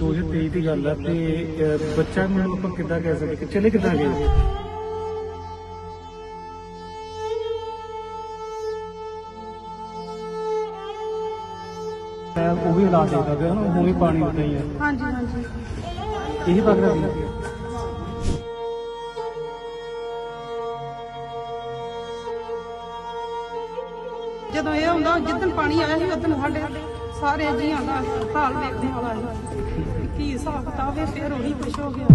2023 ਦੀ ਗੱਲ ਹੈ ਤੇ ਅਹ, ਬੱਚਾ ਨੂੰ ਆਪਾਂ ਕਿੱਦਾਂ ਕਹਿ ਸਕਦੇ ਕਿ ਚਲੇ ਕਿੱਦਾਂ ਗਏ ਮੈਂ ਉਹ ਵੀ ਹਾਲਾਤ ਦੇਖਦਾ ਪਿਆ ਨਾ ਹੁਣ ਵੀ ਪਾਣੀ ਉੱਤੇ ਹੀ ਹੈ ਹਾਂਜੀ ਹਾਂਜੀ। ਇਹੀ ਰਿਹਾ ਸੀ ਜਦੋਂ ਇਹ ਆਉਂਦਾ ਜਿੱਦਣ ਪਾਣੀ ਆਇਆ ਸੀ ਉਦੋਂ ਸਾਡੇ ਸਾਰੇ ਜੀਆਂ ਦਾ ਹਾਲ ਵੇਖਣ ਵਾਲਾ ਸੀ। ਹਿਸਾਬ ਕਿਤਾਬ ਹੈ ਫਿਰ ਉਹੀ ਕੁਛ ਹੋ ਗਿਆ।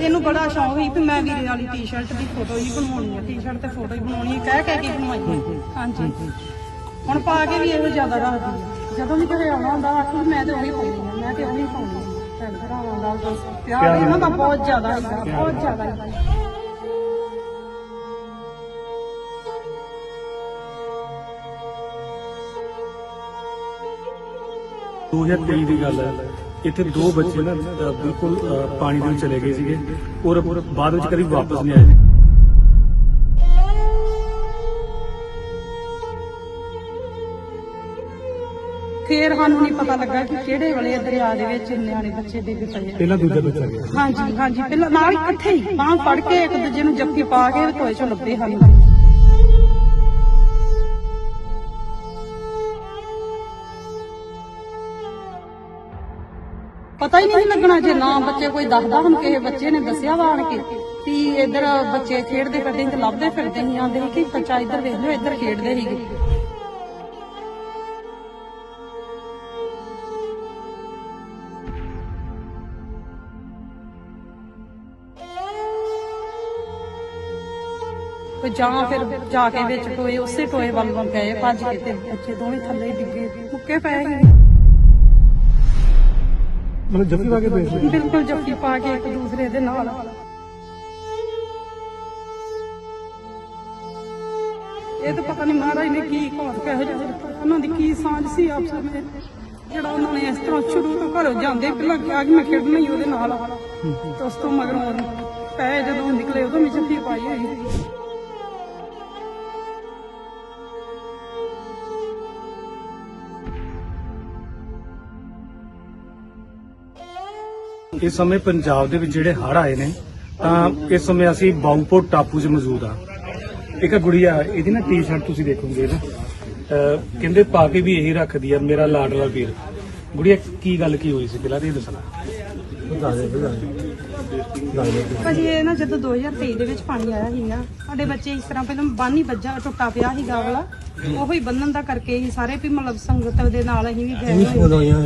ਇਹਨੂੰ ਬੜਾ ਸ਼ੌਂਕ ਸੀ ਕਿ ਮੈਂ ਵੀਰੇ ਵਾਲੀ ਟੀ-ਸ਼ਰਟ ਦੀ ਫੋਟੋ ਹੀ ਬਣਾਉਣੀ ਹੈ ਟੀ-ਸ਼ਰਟ ਤੇ ਫੋਟੋ ਹੀ ਬਣਾਉਣੀ ਹੈ ਕਹਿ ਕਹਿ ਕੇ ਬਣਵਾਈ ਹੈ। ਹਾਂਜੀ। ਹੁਣ ਪਾ ਕੇ ਵੀ ਇਹੋ ਜ਼ਿਆਦਾ ਰੱਖਦੀ ਹੈ ਜਦੋਂ ਵੀ ਘਰੇ ਆਉਣਾ ਹੁੰਦਾ, ਆਖੀ ਮੈਂ ਤੇ ਉਹੀ ਪਾਉਣੀ ਹੈ ਮੈਂ ਤੇ ਉਹੀ ਪਾਉਣੀ ਹੈ ਭੈਣ ਭਰਾਵਾਂ ਦਾ ਬਸ। ਪਿਆਰ ਇਹਨਾਂ ਦਾ ਬਹੁਤ ਜ਼ਿਆਦਾ ਹੈਗਾ ਬਹੁਤ ਜ਼ਿਆਦਾ। ਹੈਗਾ 2023 ਦੀ ਗੱਲ ਹੈ। ਇੱਥੇ ਦੋ ਬੱਚੇ ਨਾ ਬਿਲਕੁਲ ਪਾਣੀ ਦੇ ਵਿੱਚ ਚਲੇ ਗਏ ਸੀਗੇ ਔਰ ਬਾਅਦ ਵਿੱਚ ਕਦੀ ਵਾਪਸ ਨਹੀਂ ਆਏ। ਫੇਰ ਸਾਨੂੰ ਨਹੀਂ ਪਤਾ ਲੱਗਾ ਕਿ ਕਿਹੜੇ ਵੇਲੇ ਦਰਿਆ ਦੇ ਵਿੱਚ ਨਿਆਣੇ ਬੱਚੇ ਡਿੱਗ ਪਏ ਆ। ਪਹਿਲਾਂ ਦੂਜਾ ਬੱਚਾ ਗਿਆ। ਹਾਂਜੀ ਹਾਂਜੀ ਪਹਿਲਾਂ ਨਾਲ ਇਕੱਠੇ ਹੀ ਬਾਂਹ ਫੜ ਕੇ ਇੱਕ ਦੂਜੇ ਨੂੰ ਜੱਫੀ ਪਾ ਕੇ ਟੋਏ ਚੋਂ ਲੱਭੇ ਹਨ ਪਤਾ ਹੀ ਨਹੀਂ ਲੱਗਣਾ ਜੇ ਨਾ ਬੱਚੇ ਕੋਈ ਦੱਸਦਾ ਹੁਣ ਕਿਸੇ ਬੱਚੇ ਨੇ ਦੱਸਿਆ ਵਾ ਆਣ ਕੇ ਵੀ ਇੱਧਰ ਬੱਚੇ ਖੇਡਦੇ ਫਿਰਦੇ ਤੇ ਲੱਭਦੇ ਫਿਰਦੇ ਸੀ, ਆਂਦੇ ਸੀ ਕਿ ਬੱਚਾ ਇੱਧਰ ਵੇਖ ਲਿਓ, ਇੱਧਰ ਖੇਡਦੇ ਸੀਗੇ। ਤੇ ਜਾਂ ਫਿਰ ਜਾ ਕੇ ਵਿੱਚ ਟੋਏ ਉਸੇ ਟੋਏ ਵੱਲ ਵੱਲ ਗਏ, ਭੱਜ ਕੇ ਤੇ ਬੱਚੇ ਦੋਵੇਂ ਥੱਲੇ ਡਿੱਗੇ, ਮੁੱਕੇ ਪਏ ਸੀ। ਮਤਲਬ ਜੱਫੀ ਵਾ ਕੇ ਪਏ ਬਿਲਕੁਲ ਜੱਫੀ ਪਾ ਕੇ ਇੱਕ ਦੂਸਰੇ ਦੇ ਨਾਲ। ਇਹ ਤਾਂ ਪਤਾ ਨਹੀਂ ਮਹਾਰਾਜ ਨੇ ਕੀ ਕੋਸ ਕਿਹੋ ਜਿਹਾ ਦਿੱਤਾ। ਉਹਨਾਂ ਦੀ ਕੀ ਸਾਂਝ ਸੀ ਆਪਸ ਵਿੱਚ? ਜਿਹੜਾ ਉਹਨਾਂ ਨੇ ਇਸ ਤਰ੍ਹਾਂ ਸ਼ੁਰੂ ਤੋਂ ਘਰੋਂ ਜਾਂਦੇ, ਪਹਿਲਾਂ ਕਿਹਾ ਕਿ ਮੈਂ ਖੇਡਣਾ ਹੀ ਉਹਦੇ ਨਾਲ ਤੇ ਉਸ ਤੋਂ ਮਗਰੋਂ ਪੈ ਜਦੋਂ ਨਿਕਲੇ, ਉਦੋਂ ਵੀ ਜੱਫੀ ਪਾਈ ਹੋਈ ਇਸ ਸਮੇਂ ਪੰਜਾਬ ਦੇ ਵਿੱਚ ਜਿਹੜੇ ਹੜ੍ਹ ਆਏ ਨੇ, ਤਾਂ ਇਸ ਸਮੇਂ ਅਸੀਂ ਬਾਉਪੋਰ ਟਾਪੂ 'ਚ ਮੌਜੂਦ ਆ ਇੱਕ ਗੁੜੀਆ, ਇਹਦੀ ਨਾ ਟੀ-ਸ਼ਰਟ ਤੁਸੀਂ ਦੇਖੋਗੇ ਨਾ ਕਹਿੰਦੇ ਪਾ ਕੇ ਵੀ ਇਹੀ ਰੱਖਦੀ ਆ, ਮੇਰਾ ਲਾਡਲਾ ਵੀਰ। ਗੁੜੀਆ, ਕੀ ਗੱਲ ਕੀ ਹੋਈ ਸੀ? ਪਹਿਲਾਂ ਇਹ ਦੱਸਣਾ। ਭਾਜੀ, ਇਹ ਨਾ ਜਦੋਂ 2023 ਦੇ ਵਿੱਚ ਪਾਣੀ ਆਇਆ ਸੀ ਨਾ ਸਾਡੇ ਬੱਚੇ ਇਸ ਤਰ੍ਹਾਂ ਪਹਿਲਾਂ ਬੰਨ ਹੀ ਵੱਜਾ, ਟੁੱਟਾ ਪਿਆ ਸੀਗਾ ਵਾਲਾ ਉਹੋ ਬੰਨਣ ਦਾ ਕਰਕੇ ਹੀ ਸਾਰੇ ਵੀ ਮਤਲਬ ਸੰਗਤ ਦੇ ਨਾਲ ਅਸੀਂ ਵੀ ਗਏ ਹੋਏ।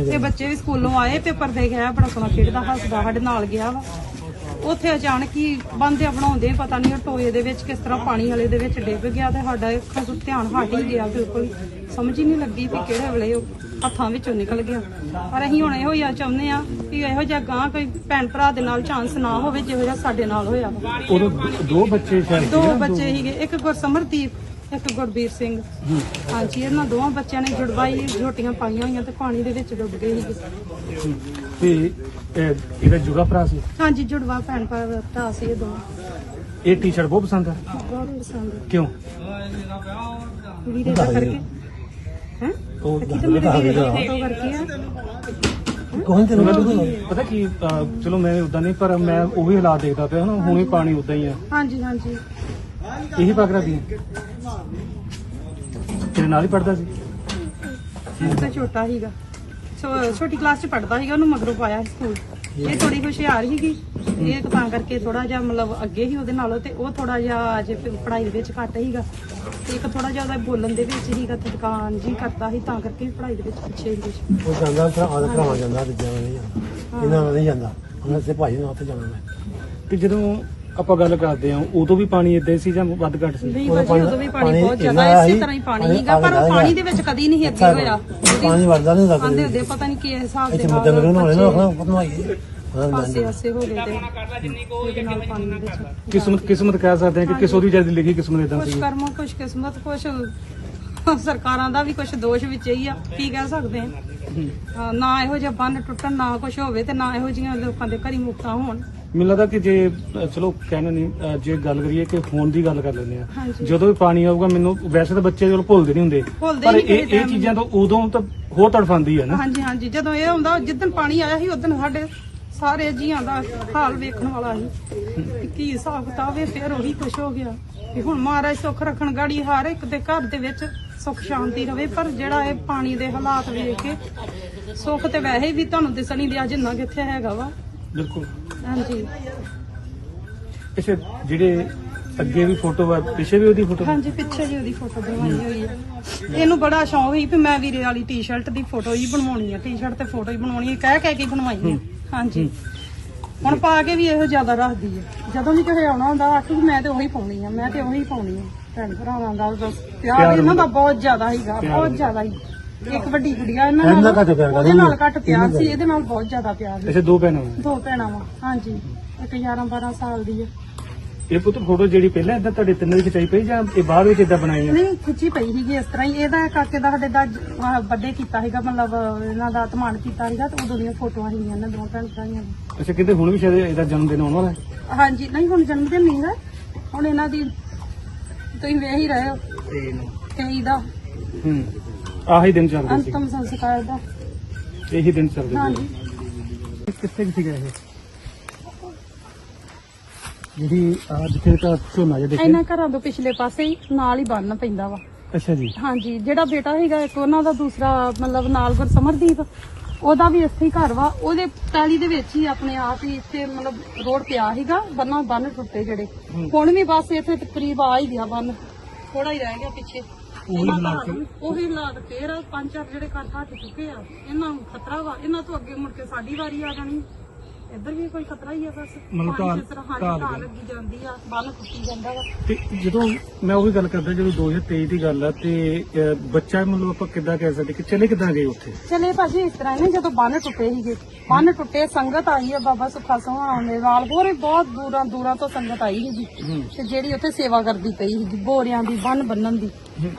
ਤੇ ਬੱਚੇ ਵੀ ਸਕੂਲੋਂ ਆਏ ਪੇਪਰ ਦੇ ਗਿਆ ਬੜਾ ਸੋਹਣਾ ਖੇਡਦਾ ਹੱਸਦਾ ਸਾਡੇ ਨਾਲ ਗਿਆ ਵਾ ਉੱਥੇ ਅਚਾਨਕ ਹੀ ਬੰਦੇ ਬਣਾਉਂਦੇ ਪਤਾ ਨਹੀਂ ਉਹ ਟੋਏ ਦੇ ਵਿੱਚ ਕਿਸ ਤਰ੍ਹਾਂ ਪਾਣੀ ਵਾਲੇ ਦੇ ਵਿੱਚ ਡਿੱਗ ਗਿਆ ਤੇ ਸਾਡਾ ਅੱਖਾਂ ਤੋਂ ਧਿਆਨ ਹਟ ਹੀ ਗਿਆ ਬਿਲਕੁਲ ਸਮਝ ਹੀ ਨਹੀਂ ਲੱਗੀ ਵੀ ਕਿਹੜੇ ਵੇਲੇ ਉਹ ਹੱਥਾਂ ਵਿੱਚੋਂ ਨਿਕਲ ਗਿਆ ਪਰ ਅਸੀਂ ਹੁਣ ਇਹੋ ਹੀ ਆ ਚਾਹੁੰਦੇ ਆ ਕਿ ਇਹੋ ਜਿਹਾ ਗਾਂ ਕੋਈ ਭੈਣ ਭਰਾ ਦੇ ਨਾਲ ਚਾਂਸ ਨਾ ਹੋਵੇ ਜਿਹੋ ਜਿਹਾ ਸਾਡੇ ਨਾਲ ਹੋਇਆ। ਉਦੋਂ ਦੋ- ਬੱਚੇ ਸ਼ਾਇਦ ਦੋ ਬੱਚੇ ਸੀਗੇ ਇੱਕ ਗੁਰਸਮਰਦੀਪ ਇੱਕ ਗੁਰਬੀਰ ਸਿੰਘ। ਹਾਂਜੀ ਇਹਨਾਂ ਦੋਵਾਂ ਬੱਚਿਆਂ ਨੇ ਜੁੜਵਾਈ ਝੋਟੀਆਂ ਪਾਈਆਂ ਹੋਈਆਂ ਤੇ ਪਾਣੀ ਦੇ ਵਿੱਚ ਡੁੱਬ ਗਏ ਸੀਗੇ। ਤੇ ਇਹ- ਇਹਦਾ ਜੁਗਾ ਭਰਾ ਸੀ? ਹਾਂਜੀ ਜੁੜਵਾ ਭੈਣ ਭਰਾ ਸੀ ਇਹ ਦੋਵੇਂ। ਇਹ ਟੀ-ਸ਼ਰਟ ਬਹੁਤ ਪਸੰਦ ਆ? ਬਹੁਤ ਪਸੰਦ ਕਿਉਂ? ਵੀਰੇ ਦਾ ਕਰਕੇ। ਹੈ? ਉਹ ਕਿਤੇ ਮੇਰੇ ਵੀਰੇ ਦਾ ਫੋਟੋ ਕਰਕੇ ਆ। ਕੌਣ ਤੇ? ਪਤਾ ਕੀ ਅਹ, ਚਲੋ ਮੈਂ ਉਦਾਂ ਨਹੀਂ ਪਰ ਮੈਂ ਉਹੀ ਹਾਲਾਤ ਦੇਖਦਾ ਪਿਆ ਨਾ ਹੁਣੇ ਪਾਣੀ ਉਦਾਂ ਹੀ ਆ। ਹਾਂਜੀ ਹਾਂਜੀ। ਇਹੀ ਪਕੜਾ ਦੀ ਤੇਰੇ ਨਾਲ ਹੀ ਪੜਦਾ ਸੀ। ਤਾਂ ਛੋਟਾ ਸੀਗਾ। ਛੋ- ਛੋਟੀ ਕਲਾਸ ਚ ਪੜਦਾ ਸੀਗਾ ਉਹਨੂੰ ਮਗਰੋਂ ਪਾਇਆ ਸੀ ਸਕੂਲ। ਇਹ ਥੋੜੀ ਹੁਸ਼ਿਆਰ ਸੀਗੀ। ਇਹ ਤਾਂ ਕਰਕੇ ਥੋੜਾ ਜਿਹਾ ਮਤਲਬ ਅੱਗੇ ਹੀ ਉਹਦੇ ਨਾਲੋਂ ਤੇ ਉਹ ਥੋੜਾ ਜਿਹਾ ਅਜੇ ਪ- ਪੜ੍ਹਾਈ ਦੇ ਵਿੱਚ ਘੱਟ ਸੀਗਾ। ਤੇ ਇੱਕ ਥੋੜਾ ਜਿਹਾ ਉਹਦਾ ਬੋਲਣ ਦੇ ਵਿੱਚ ਸੀਗਾ ਥਕਾਨ ਜੀ ਕਰਦਾ ਸੀ ਤਾਂ ਕਰਕੇ ਪੜ੍ਹਾਈ ਦੇ ਵਿੱਚ ਪਿੱਛੇ ਸੀ ਉਹ ਜਾਂਦਾ ਭਰਾ ਆਦਾ ਭਰਾਵਾਂ ਜਾਂਦਾ ਨਾਲ ਨਹੀਂ ਜਾਂਦਾ। ਇਹਨਾਂ ਨਾਲ ਨਹੀਂ ਜਾਂਦਾ। ਉਹਨਾਂ ਸੇ ਭਾਈ ਨਾਲ ਉੱਥੇ ਜਾਣਾ ਮੈਂ। ਤੇ ਜਦੋਂ ਆਪਾਂ ਗੱਲ ਕਰਦੇ ਆ ਉਦੋਂ ਵੀ ਪਾਣੀ ਇਦਾਂ ਸੀ ਜਾਂ ਵੱਧ ਘੱਟ ਸੀ? ਨਹੀਂ ਭਾਜੀ ਉਦੋਂ ਵੀ ਪਾਣੀ ਬਹੁਤ ਜ਼ਿਆਦਾ ਇਸੇ ਤਰ੍ਹਾਂ ਹੀ ਪਾਣੀ ਸੀਗਾ ਪਰ ਉਹ ਪਾਣੀ। ਦੇ ਵਿੱਚ ਕਦੀ ਨਹੀਂ ਅੱਗੇ ਹੋਇਆ। ਪਾਣੀ ਵਰਦਾ ਨਹੀਂ ਹੁੰਦਾ ਆਂਦੇ ਹੁੰਦੇ ਪਤਾ ਨਹੀਂ ਕੀ ਹਿਸਾਬ ਦੇ ਇੱਥੇ ਨਾਲ ਮੁੱਦਨ ਨੂੰ ਹੋਣੇ ਨਾ ਬੱਚੇ ਆਪਣਾ ਪਤਮਾਈ ਪਾਸੇ ਆਸੇ ਹੋ ਗਏ ਤੇ ਕਿਸਮਤ ਕਿਸਮਤ ਕਹਿ ਸਕਦੇ ਆ ਕਿ ਕਿਸ ਉਹਦੀ ਜ਼ਿਆਦਾ ਲਿਖੀ ਕਿਸਮਤ ਇਦਾਂ ਸੀ ਕਰਮਾਂ ਕੁਛ ਕਿਸਮਤ ਕੁਛ ਸਰਕਾਰਾਂ ਦਾ ਵੀ ਕੁਛ ਦੋਸ਼ ਵਿੱਚ ਹੀ ਆ ਕੀ ਕਹਿ ਸਕਦੇ ਆ ਹਾਂ, ਨਾ ਇਹੋ ਜਿਹਾ ਬੰਨ ਟੁੱਟਣ ਨਾ ਕੁਛ ਹੋਵੇ ਤੇ ਨਾ ਇਹੋ ਜਿਹੀਆਂ ਲੋਕਾਂ ਦੇ ਘਰੀ ਮੁਕਤਾ ਹੋਣ। ਮੈਨੂੰ ਲੱਗਦਾ ਕਿ ਜੇ ਅ, ਚਲੋ ਕਹਿਣਾ ਨਹੀਂ ਅ, ਜੇ ਗੱਲ ਕਰੀਏ ਕਿ ਫੋਨ ਦੀ ਗੱਲ ਕਰ ਲੈਂਦੇ ਆ ਹਾਂਜੀ। ਜਦੋਂ ਵੀ ਪਾਣੀ ਆਊਗਾ ਮੈਨੂੰ ਵੈਸੇ ਤਾਂ ਬੱਚੇ ਚਲੋ ਭੁੱਲਦੇ ਨਹੀਂ ਹੁੰਦੇ। ਭੁੱਲਦੇ ਪਰ ਨਹੀਂ ਇਹ ਕਿਸੇ ਇਹ time ਚੀਜ਼ਾਂ ਤੋਂ ਉਦੋਂ ਤਾਂ ਹੋਰ ਤੜਫਾਂਦੀ ਹੈ ਨਾ। ਹਾਂਜੀ ਹਾਂਜੀ। ਜਦੋਂ ਇਹ ਆਉਂਦਾ ਜਿੱਦਣ ਪਾਣੀ ਆਇਆ ਸੀ ਉਦੋਂ ਸਾਡੇ ਸਾਰੇ ਜੀਆਂ ਦਾ ਹਾਲ ਵੇਖਣ ਵਾਲਾ ਸੀ। ਕਿ ਕੀ ਹਿਸਾਬ ਕਿਤਾਬ ਹੈ ਫਿਰ ਉਹੀ ਕੁਛ ਹੋ ਗਿਆ। ਕਿ ਹੁਣ ਮਹਾਰਾਜ ਸੁੱਖ ਰੱਖਣ ਗਾੜੀ ਹਰ ਇੱਕ ਦੇ ਘਰ ਦੇ ਵਿੱਚ ਸੁੱਖ ਸ਼ਾਂਤੀ ਰਵੇ ਪਰ ਜਿਹੜਾ ਇਹ ਪਾਣੀ ਦੇ ਹਾਲਾਤ ਵੇਖ ਕੇ ਸੁੱਖ ਤੇ ਵੈਸੇ ਵੀ ਤੁਹਾਨੂੰ ਦਿਸਣ ਨਹੀਂ ਦਿਆ ਜਿੰਨਾ ਕਿੱਥੇ ਹੈਗਾ ਵਾ। ਬਿਲਕੁਲ। ਹਾਂਜੀ। ਪਿੱਛੇ ਜਿਹੜੇ ਅੱਗੇ ਵੀ ਫੋਟੋ ਵਾ ਪਿੱਛੇ ਵੀ ਉਹਦੀ ਫੋਟੋ? ਹਾਂਜੀ ਪਿੱਛੇ ਜੀ ਉਹਦੀ ਫੋਟੋ ਬਣਵਾਈ ਹੋਈ ਹੈ ਇਹਨੂੰ ਬੜਾ ਸ਼ੌਂਕ ਸੀ ਵੀ ਮੈਂ ਵੀਰੇ ਵਾਲੀ ਟੀ-ਸ਼ਰਟ ਦੀ ਫੋਟੋ ਹੀ ਬਣਵਾਉਣੀ ਹੈ ਟੀ-ਸ਼ਰਟ ਤੇ ਫੋਟੋ ਹੀ ਬਣਾਉਣੀ ਹੈ ਕਹਿ ਕਹਿ ਕੇ ਹੀ ਬਣਵਾਈ ਹੈ। ਹਾਂਜੀ। ਹੁਣ ਪਾ ਕੇ ਵੀ ਇਹੋ ਜ਼ਿਆਦਾ ਰੱਖਦੀ ਹੈ ਜਦੋਂ ਵੀ ਕਿਸੇ ਆਉਣਾ ਹੁੰਦਾ ਆਖੂ ਮੈਂ ਤੇ ਉਹੀ ਪਾਉਣੀ ਆ ਮੈਂ ਤੇ ਉਹੀ ਪਾਉਣੀ ਆ। ਭੈਣ ਭਰਾਵਾਂ ਦਾ ਬਸ ਪਿਆਰ ਪਿਆਰ ਇਹਨਾਂ ਦਾ ਬਹੁਤ ਜ਼ਿਆਦਾ ਹੀਗਾ ਬਹੁਤ ਜ਼ਿਆਦਾ ਹੀ ਇੱਕ ਵੱਡੀ ਗੁੜੀਆ ਇਹਨਾਂ ਇਹਨਾਂ ਨਾਲ ਘੱਟ ਪਿਆਰ ਉਹਦੇ ਨਾਲ ਘੱਟ ਪਿਆਰ ਸੀ ਇਹਦੇ ਨਾਲ ਬਹੁਤ ਜ਼ਿਆਦਾ ਪਿਆਰ ਸੀ। ਅੱਛਾ ਦੋ ਭੈਣਾਂ। ਦੋ ਭੈਣਾਂ ਵਾ ਹਾਂਜੀ। ਇੱਕ 11 12 ਸਾਲ ਦੀ ਹੈ ਇਹ ਪੁੱਤ ਫੋਟੋ ਜਿਹੜੀ ਪਹਿਲਾਂ ਇਦਾਂ ਤੁਹਾਡੇ ਤਿੰਨਾਂ ਦੀ ਖਿਚਾਈ ਪਈ ਜਾਂ ਇਹ ਬਾਅਦ ਵਿੱਚ ਇਦਾਂ ਬਣਾਈ ਆ? ਨਹੀਂ ਖਿੱਚੀ ਪਈ ਸੀਗੀ ਇਸ ਤਰ੍ਹਾਂ ਹੀ। ਇਹਦਾ ਕਾਕੇ ਦਾ ਸਾਡੇ ਦਾ ਵੱਡੇ ਕੀਤਾ ਸੀਗਾ ਮਤਲਬ ਇਹਨਾਂ ਦਾ ਧਮਾਨ ਕੀਤਾ ਸੀਗਾ ਤੇ ਉਦੋਂ ਦੀਆਂ ਫੋਟੋਆਂ ਸੀਗੀਆਂ ਇਹਨਾਂ ਦੋਵਾਂ ਭੈਣ ਭਰਾਈਆਂ ਦੀਆਂ। ਅੱਛਾ ਕਿਤੇ ਹੁਣ ਵੀ ਸ਼ਾਇਦ ਇਹਦਾ ਜਨਮ ਦਿਨ ਆਉਣ ਵਾਲਾ ਹੈ? ਹਾਂਜੀ ਨਹੀਂ ਹੁਣ ਜਨਮ ਦਿਨ ਨਹੀਂ ਹੈ। ਹੁਣ ਇਹਨਾਂ ਦੀ ਤੁਸੀਂ ਵੇਖ ਹੀ ਰਹੇ ਹੋ। ਕਈ ਦਾ। ਹੂੰ। ਆਹੀ ਦਿਨ ਚੱਲਦੇ ਸੀ। ਅੰਤਮ ਸੰਸਕਾਰ ਦਾ। ਇਹੀ ਦਿਨ ਚੱਲਦੇ ਹਾਂਜੀ। ਸੀ ਕਿੱਥੇ ਕੁ ਸੀਗਾ ਇਹ? ਜਿਹੜੀ ਆ ਜਿੱਥੇ ਤਾਂ ਝੋਨਾ ਜਿਹਾ ਦੇਖਿਆ। ਇਹਨਾਂ ਘਰਾਂ ਤੋਂ ਪਿਛਲੇ ਪਾਸੇ ਹੀ ਨਾਲ ਹੀ ਬੰਨ ਪੈਂਦਾ ਵਾ। ਅੱਛਾ ਜੀ। ਹਾਂਜੀ ਜਿਹੜਾ ਬੇਟਾ ਹੈਗਾ ਇੱਕ ਉਹਨਾਂ ਦਾ ਦੂਸਰਾ ਮਤਲਬ ਨਾਲ ਗੁਰ ਸਮਰਦੀਪ ਉਹਦਾ ਵੀ ਇੱਥੇ ਹੀ ਘਰ ਵਾ। ਉਹਦੇ ਪੈਲੀ ਦੇ ਵਿੱਚ ਹੀ ਆਪਣੇ ਆਪ ਹੀ ਇੱਥੇ ਮਤਲਬ ਰੋਡ ਪਿਆ ਸੀਗਾ ਬੰਨਾ ਬੰਨ ਟੁੱਟੇ ਜਿਹੜੇ। ਹੁਣ ਵੀ ਬਸ ਇੱਥੇ ਤਕਰੀਬ ਆ ਹੀ ਗਿਆ ਬੰਨ ਥੋੜਾ ਹੀ ਰਹਿ ਗਿਆ ਪਿੱਛੇ। ਉਹੀ ਹਾਲਾਤ ਉਹੀ ਹਾਲਾਤ ਫੇਰ ਆ, ਪੰਜ ਚਾਰ ਜਿਹੜੇ ਘਰ ਹੱਥ ਚੁੱਕੇ ਆ ਇਹਨਾਂ ਨੂੰ ਖਤਰਾ ਵਾ ਇਹਨਾਂ ਤੋਂ ਅੱਗੇ ਮੁੜ ਕੇ ਸਾਡੀ ਵਾਰੀ ਆ ਜਾਣੀ। ਇੱਧਰ ਵੀ ਕੋਈ ਖਤਰਾ ਹੀ ਆ ਬਸ? ਮਤਲਬ ਢਾਲ- ਢਾਲ ਢਾਲ ਲੱਗੀ ਜਾਂਦੀ ਆ ਬੰਨ ਟੁੱਟੀ ਜਾਂਦਾ ਵਾ। ਤੇ ਜਦੋਂ ਮੈਂ ਉਹੀ ਗੱਲ ਕਰਦਾ ਜਦੋਂ 2023 ਦੀ ਗੱਲ ਆ ਤੇ ਅਹ, ਬੱਚਾ ਮਤਲਬ ਆਪਾਂ ਕਿੱਦਾਂ ਕਹਿ ਸਕਦੇ ਕਿ ਚਲੇ ਕਿੱਦਾਂ ਗਏ ਉੱਥੇ? ਚਲੇ ਭਾਜੀ ਇਸ ਤਰ੍ਹਾਂ ਨੇ ਜਦੋਂ ਬੰਨ ਟੁੱਟੇ ਸੀਗੇ। ਬੰਨ ਟੁੱਟੇ ਸੰਗਤ ਆਈ ਹੈ ਬਾਬਾ ਸੁੱਖਾ ਸੋਹਾਣ ਦੇ ਨਾਲ। ਹੋਰ ਵੀ ਬਹੁਤ ਦੂਰਾਂ ਦੂਰਾਂ ਤੋਂ ਸੰਗਤ ਆਈ ਸੀਗੀ। ਤੇ ਜਿਹੜੀ ਉੱਥੇ ਸੇਵਾ ਕਰਦੀ ਪਈ ਸੀਗੀ ਬੋਰਿਆਂ ਦੀ ਬੰਨ ਬੰਨਣ ਦੀ।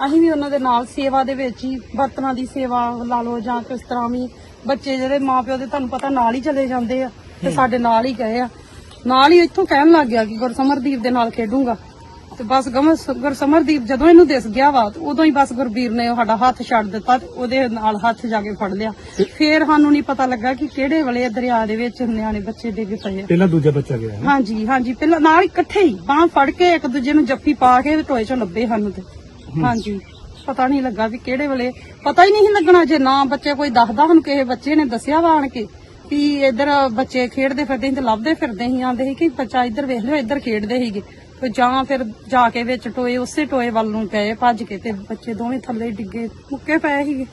ਅਸੀਂ ਵੀ ਉਹਨਾਂ ਦੇ ਨਾਲ ਸੇਵਾ ਦੇ ਵਿੱਚ ਹੀ ਬਰਤਨਾਂ ਦੀ ਸੇਵਾ ਲਾ ਲਓ ਜਾਂ ਕਿਸ ਤਰ੍ਹਾਂ ਵੀ। ਬੱਚੇ ਜਿਹੜੇ ਮਾਪਿਓ ਦੇ ਤੁਹਾਨੂੰ ਪਤਾ ਨਾਲ ਹੀ ਚਲੇ ਜਾਂਦੇ ਆ। ਤੇ ਸਾਡੇ ਨਾਲ ਹੀ ਗਏ ਆ। ਨਾਲ ਹੀ ਇੱਥੋਂ ਕਹਿਣ ਲੱਗ ਗਿਆ ਕਿ ਗੁਰਸਮਰਦੀਪ ਦੇ ਨਾਲ ਖੇਡੂੰਗਾ। ਤੇ ਬਸ ਗਮ ਗੁਰਸਮਰਦੀਪ ਜਦੋਂ ਇਹਨੂੰ ਦਿਸ ਗਿਆ ਵਾ ਉਦੋਂ ਹੀ ਬਸ ਗੁਰਬੀਰ ਨੇ ਸਾਡਾ ਹੱਥ ਛੱਡ ਦਿੱਤਾ ਤੇ ਉਹਦੇ ਨਾਲ ਹੱਥ ਜਾ ਕੇ ਫੜ ਲਿਆ। ਫੇਰ ਸਾਨੂੰ ਨਹੀਂ ਪਤਾ ਲੱਗਾ ਕਿ ਕਿਹੜੇ ਵੇਲੇ ਦਰਿਆ ਦੇ ਵਿੱਚ ਨਿਆਣੇ ਬੱਚੇ ਡਿੱਗ ਪਏ ਆ। ਪਹਿਲਾਂ ਦੂਜਾ ਬੱਚਾ ਗਿਆ ਹਾਂਜੀ ਹਾਂਜੀ ਪਹਿਲਾਂ ਨਾਲ ਹੀ ਇਕੱਠੇ ਹੀ ਬਾਹ ਫੜ ਕੇ ਇੱਕ ਦੂਜੇ ਨੂੰ ਜੱਫੀ ਪਾ ਕੇ ਟੋਏ ਚੋਂ ਲੱਭੇ ਸਾਨੂੰ ਤੇ। ਹਾਂਜੀ ਪਤਾ ਨਹੀਂ ਲੱਗਾ ਵੀ ਕਿਹੜੇ ਵੇਲੇ ਪਤਾ ਹੀ ਨਹੀਂ ਲੱਗਣਾ ਜੇ ਨਾ ਬੱਚੇ ਕੋਈ ਦੱਸਦਾ ਸਾਨੂੰ ਕਿਸੇ ਬੱਚੇ ਨੇ ਦੱਸਿਆ ਵਾ ਆਣ ਕੇ। ਵੀ ਇੱਧਰ ਬੱਚੇ ਖੇਡਦੇ ਫਿਰਦੇ ਸੀ ਤੇ ਲੱਭਦੇ ਫਿਰਦੇ ਸੀ ਆਂਦੇ ਸੀ ਕਿ ਬੱਚਾ ਇੱਧਰ ਵੇਖ ਲਿਓ ਇੱਧਰ ਖੇਡਦੇ ਸੀਗੇ। ਤੇ ਜਾਂ ਫਿਰ ਜਾ ਕੇ ਵਿੱਚ ਟੋਏ ਉਸੇ ਟੋਏ ਵੱਲ ਨੂੰ ਗਏ ਭੱਜ ਕੇ ਤੇ ਬੱਚੇ ਦੋਵੇਂ ਥੱਲੇ ਡਿੱਗੇ ਮੁੱਕੇ ਪਏ ਸੀਗੇ।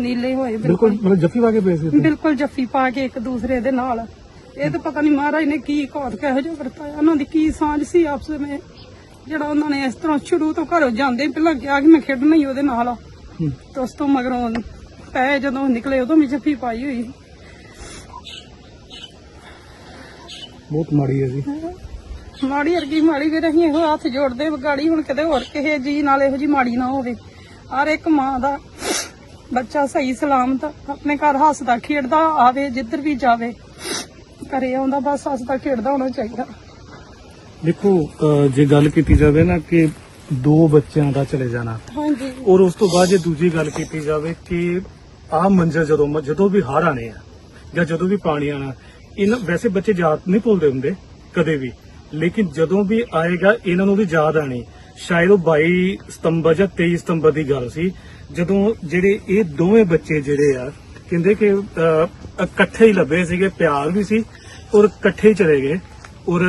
ਨੀਲੇ ਹੋਏ ਬਿਲਕੁਲ ਮਤਲਬ ਜੱਫੀ ਵਾ ਕੇ ਪਏ ਸੀ ਬਿਲਕੁਲ ਜੱਫੀ ਪਾ ਕੇ ਇੱਕ ਦੂਸਰੇ ਦੇ ਨਾਲ। ਇਹ ਤਾਂ ਪਤਾ ਨਹੀਂ ਮਹਾਰਾਜ ਨੇ ਕੀ ਕੌਤ ਕਿਹੋ ਜਿਹਾ ਵਰਤਾਇਆ ਉਹਨਾਂ ਦੀ ਕੀ ਸਾਂਝ ਸੀ ਆਪਸ ਵਿੱਚ। ਜਿਹੜਾ ਉਹਨਾਂ ਨੇ ਇਸ ਤਰ੍ਹਾਂ ਸ਼ੁਰੂ ਤੋਂ ਘਰੋਂ ਜਾਂਦੇ ਪਹਿਲਾਂ ਕਿਹਾ ਕਿ ਮੈਂ ਖੇਡਣਾ ਹੀ ਉਹਦੇ ਨਾਲ। ਤੇ ਉਸ ਤੋਂ ਮਗਰੋਂ ਪੈ ਜਦੋਂ ਨਿਕਲੇ ਉਦੋਂ ਵੀ ਜੱਫੀ ਪਾਈ ਹੋਈ ਸੀ। ਬਹੁਤ ਮਾੜੀ ਹੈ ਜੀ। ਮਾੜੀ ਵਰਗੀ ਮਾੜੀ ਵੀ ਰਹੀ ਇਹੋ ਹੱਥ ਜੋੜਦੇ ਗਾੜੀ ਹੁਣ ਕਿਤੇ ਹੋਰ ਕਿਸੇ ਜੀ ਨਾਲ ਇਹੋ ਜੀ ਮਾੜੀ ਨਾ ਹੋਵੇ। ਹਰ ਇੱਕ ਮਾਂ ਦਾ ਬੱਚਾ ਸਹੀ ਸਲਾਮਤ ਆਪਣੇ ਘਰ ਹੱਸਦਾ ਖੇਡਦਾ ਆਵੇ ਜਿੱਧਰ ਵੀ ਜਾਵੇ ਘਰੇ ਆਉਂਦਾ ਬਸ ਹੱਸਦਾ ਖੇਡਦਾ ਹੋਣਾ ਚਾਹੀਦਾ। ਦੇਖੋ ਅਹ, ਜੇ ਗੱਲ ਕੀਤੀ ਜਾਵੇ ਨਾ ਕਿ ਦੋ ਬੱਚਿਆਂ ਦਾ ਚਲੇ ਜਾਣਾ ਹਾਂਜੀ। ਔਰ ਉਸ ਤੋਂ ਬਾਅਦ ਜੇ ਦੂਜੀ ਗੱਲ ਕੀਤੀ ਜਾਵੇ ਕਿ ਆਹ ਮੰਜ਼ਰ ਜਦੋਂ ਮ- ਜਦੋਂ ਵੀ ਹੜ੍ਹ ਆਣੇ ਆ ਜਾਂ ਜਦੋਂ ਵੀ ਪਾਣੀ ਆਣਾ ਇਹਨਾਂ ਵੈਸੇ ਬੱਚੇ ਯਾਦ ਨਹੀਂ ਭੁੱਲਦੇ ਹੁੰਦੇ ਕਦੇ ਵੀ। ਲੇਕਿਨ ਜਦੋਂ ਵੀ ਆਏਗਾ, ਇਹਨਾਂ ਨੂੰ ਵੀ ਯਾਦ ਆਣੀ ਸ਼ਾਇਦ ਉਹ 22 ਸਤੰਬਰ ਜਾਂ 23 ਸਤੰਬਰ ਦੀ ਗੱਲ ਸੀ, ਜਦੋਂ ਜਿਹੜੇ ਇਹ ਦੋਵੇਂ ਬੱਚੇ ਜਿਹੜੇ ਆ, ਕਹਿੰਦੇ ਕਿ ਇਕੱਠੇ ਹੀ ਲੱਭੇ ਸੀਗੇ, ਪਿਆਰ ਵੀ ਸੀ ਔਰ ਇਕੱਠੇ ਹੀ ਚਲੇ ਗਏ। ਔਰ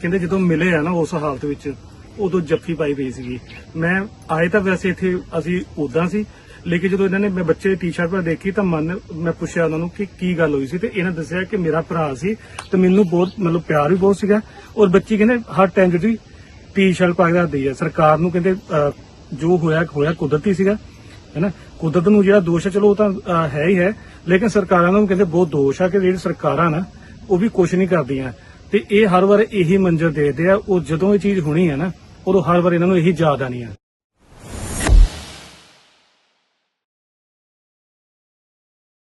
ਕਹਿੰਦੇ ਜਦੋਂ ਮਿਲੇ ਆ ਨਾ ਉਸ ਹਾਲਤ ਵਿੱਚ, ਉਦੋਂ ਜੱਫੀ ਪਾਈ ਪਈ ਸੀਗੀ। ਮੈਂ, ਆਏ ਤਾਂ ਵੈਸੇ ਇੱਥੇ ਅਸੀਂ ਉਦਾਂ ਸੀ ਲੇਕਿਨ ਜਦੋਂ ਇਹਨਾਂ ਨੇ ਮੈਂ ਬੱਚੇ ਟੀ-ਸ਼ਰਟ ਪਰ ਦੇਖੀ ਤਾਂ ਮਨ, ਮੈਂ ਪੁੱਛਿਆ ਉਹਨਾਂ ਨੂੰ ਕਿ ਕੀ ਗੱਲ ਹੋਈ ਸੀ ਤੇ ਇਹਨਾਂ ਦੱਸਿਆ ਕਿ ਮੇਰਾ ਭਰਾ ਸੀ ਤੇ ਮੈਨੂੰ ਬਹੁਤ, ਮਤਲਬ ਪਿਆਰ ਵੀ ਬਹੁਤ ਸੀਗਾ ਔਰ ਬੱਚੀ ਕਹਿੰਦੇ ਹਰ ਟਾਈਮ ਜਿਹੜੀ ਟੀ-ਸ਼ਰਟ ਪਾ ਕੇ ਰੱਖਦੀ ਹੈ ਸਰਕਾਰ ਨੂੰ ਕਹਿੰਦੇ ਜੋ ਹੋਇਆ ਹੋਇਆ ਕੁਦਰਤੀ ਸੀਗਾ, ਹੈਨਾ? ਕੁਦਰਤ ਨੂੰ ਜਿਹੜਾ ਦੋਸ਼ ਹੈ ਚਲੋ ਉਹ ਤਾਂ ਹੈ ਹੀ ਹੈ, ਲੇਕਿਨ ਸਰਕਾਰਾਂ ਨੂੰ ਕਹਿੰਦੇ ਬਹੁਤ ਦੋਸ਼ ਆ ਕਿ ਜਿਹੜੀ ਸਰਕਾਰਾਂ ਨਾ, ਉਹ ਵੀ ਕੁਝ ਨਹੀਂ ਕਰਦੀਆਂ। ਤੇ ਇਹ ਹਰ ਵਾਰ ਇਹੀ ਮੰਜ਼ਰ ਦੇਖਦੇ ਆ, ਉਹ ਜਦੋਂ ਇਹ ਚੀਜ਼ ਹੋਣੀ ਹੈ ਨਾ, ਉਦੋਂ ਹਰ ਵਾਰ ਇਹਨਾਂ ਨੂੰ ਇਹੀ ਯਾਦ ਆਣੀ ਆ।